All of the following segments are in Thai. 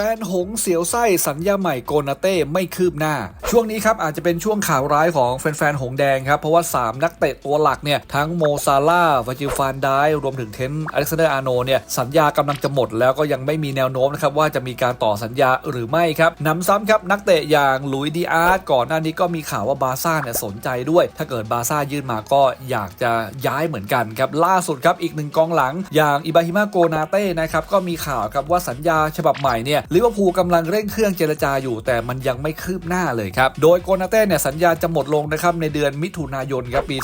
แฟนหงเสียวไส้สัญญาใหม่โกนาเต้ไม่คืบหน้า ช่วงนี้ครับอาจจะเป็นช่วงข่าวร้ายของแฟนๆหงแดงครับ เพราะว่า 3 นักเตะตัวหลักเนี่ย ทั้งโมซาลาวาจิฟานได้รวมถึงเทนอเล็กซานเดอร์อาร์โนเนี่ย สัญญากำลังจะหมดแล้วก็ยังไม่มีแนวโน้มนะครับ ว่าจะมีการต่อสัญญาหรือไม่ครับนำซ้ำครับนักเตะอย่างลุยดีอาร์ตก่อนหน้านี้ก็มีข่าวว่าบาซ่าเนี่ยสนใจด้วย ถ้าเกิดบาซ่ายื่นมาก็อยากจะย้ายเหมือนกันครับล่าสุดครับอีกหนึ่งกองหลัง อย่างอิบราฮิมาโกนาเต้นะครับก็มีข่าวครับว่าสัญญาฉบับใหม่เนี่ยลิเวอร์พูลกำลังเร่งเครื่องเจรจาอยู่ แต่มันยังไม่คืบหน้าเลยครับ โดยโกนาเต้เนี่ยสัญญาจะหมดลงนะครับในเดือนมิถุนายนครับปี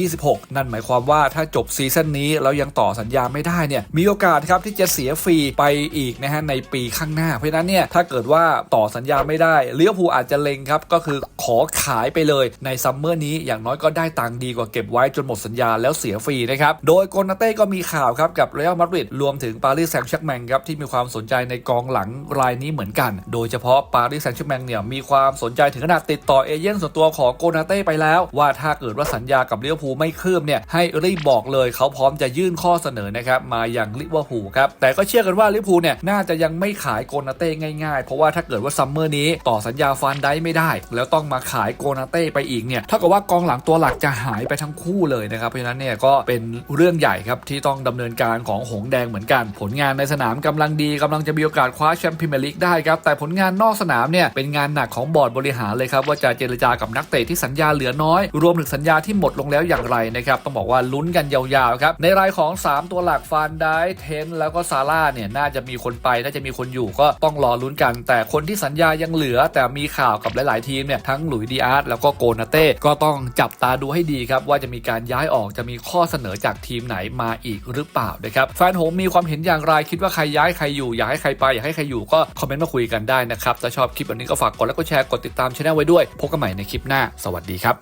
2026 นั่นหมายความว่าถ้าจบซีซั่นนี้แล้วยังต่อสัญญาไม่ได้เนี่ยมีโอกาสครับที่จะเสียฟรีไปอีกนะฮะในปีข้างหน้า เพราะฉะนั้นเนี่ยถ้าเกิดว่าต่อสัญญาไม่ได้ลิเวอร์พูลอาจจะเล็งครับก็คือขอขายไปเลยในซัมเมอร์นี้อย่างน้อยก็ได้ตังค์ดีกว่าเก็บไว้จนหมดสัญญาแล้วเสียฟรีนะครับโดยโกนาเต้ก็มีข่าวครับกับเรอัลมาดริดรวมถึงปารีสแซงต์แชร์กแมงครับที่มีความสนใจในกองหลังรายนี้เหมือนกัน โดยเฉพาะปารีสแซงต์แชร์แมงเนี่ยมีความสนใจถึงขนาดติดต่อเอเย่นส่วนตัวของโกนาเต้ไปแล้ว ว่าถ้าเกิดว่าสัญญากับลิเวอร์พูลไม่คืบเนี่ยให้รีบบอกเลยเขาพร้อมจะยื่นข้อเสนอนะครับมาอย่างลิเวอร์พูลครับแต่ก็เชื่อกันว่าลิเวอร์พูลเนี่ยน่าจะยังไม่ขายโกนาเต้ง่ายๆ เพราะว่าถ้าเกิดว่าซัมเมอร์นี้ต่อสัญญาฟันได้ไม่ได้ แล้วต้องมาขายโกนาเต้ไปอีกเนี่ยเท่ากับว่ากองหลังตัวหลักจะหายไปทั้งคู่เลยนะครับเพราะฉะนั้นเนี่ยก็เป็นเรื่องใหญ่ครับที่ต้องดำเนินการของหงแดงเหมือนกัน ผลงานในสนามกำลังดีกำลังจะมีโอกาสคว้าแชมป์พรีเมียร์ลีกได้ครับแต่ผลงานนอกสนามเนี่ยเป็นงานหนักของบอร์ดบริหารเลยครับว่าจะเจรจากับนักเตะที่สัญญาเหลือน้อย รวมถึงสัญญาที่หมดลงแล้วอย่างไรนะครับต้องบอกว่าลุ้นกันยาวๆครับในรายของ 3 ตัวหลักฟานได้เทนแล้วก็ซาร่าเนี่ยน่าจะมีคนไปน่าจะมีคนอยู่ก็ต้องรอลุ้นกัน แต่คนที่สัญญายังเหลือ แต่มีข่าวกับหลาย ๆ ทีมเนี่ยทั้งหลุยดีอาร์ตแล้วก็โกนาเต้ก็ต้องจับตาดูให้ดีครับว่าจะมีการย้ายออกจะมีข้อเสนอจากทีมไหนมาอีกหรือเปล่านะครับแฟนโฮมมีความเห็นอย่างไรคิดว่าใครย้ายใครอยู่อยากให้ใครไปอยากให้ใครอยู่อยู่ก็คอมเมนต์มาคุยกันได้นะครับถ้าชอบคลิปแบบนี้ก็ฝากกดไลค์กดแชร์กดติดตามช่องไว้ด้วยพบกันใหม่ในคลิปหน้า สวัสดีครับ